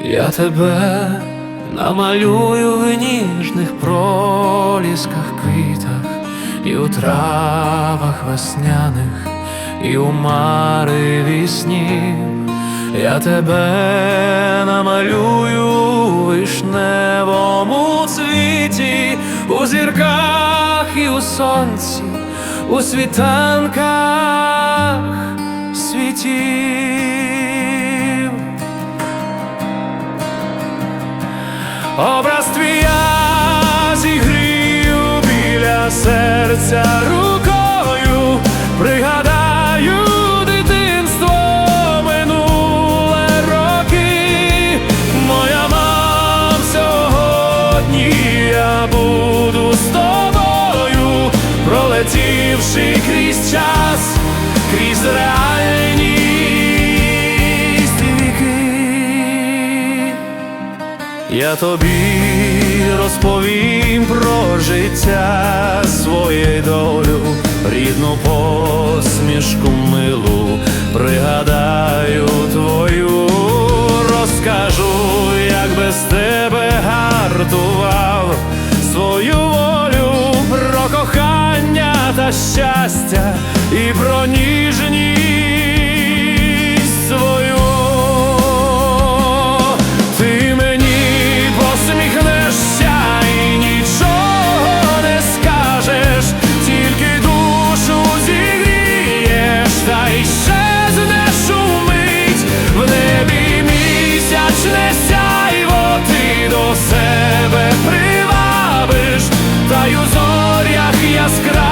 Я тебе намалюю в ніжних пролісках квітах, і у травах весняних, і у мареві снів. Я тебе намалюю у вишневому цвіті, у зірках і у сонці, у світанках Образ твій я зігрію біля серця рукою, пригадаю дитинство минуле роки. Моя мам сьогодні Я тобі розповім про життя своє долю, рідну посмішку милу, пригадаю твою, розкажу, як без тебе гартував свою волю, про кохання та щастя і про ніж. już zoria i jaskra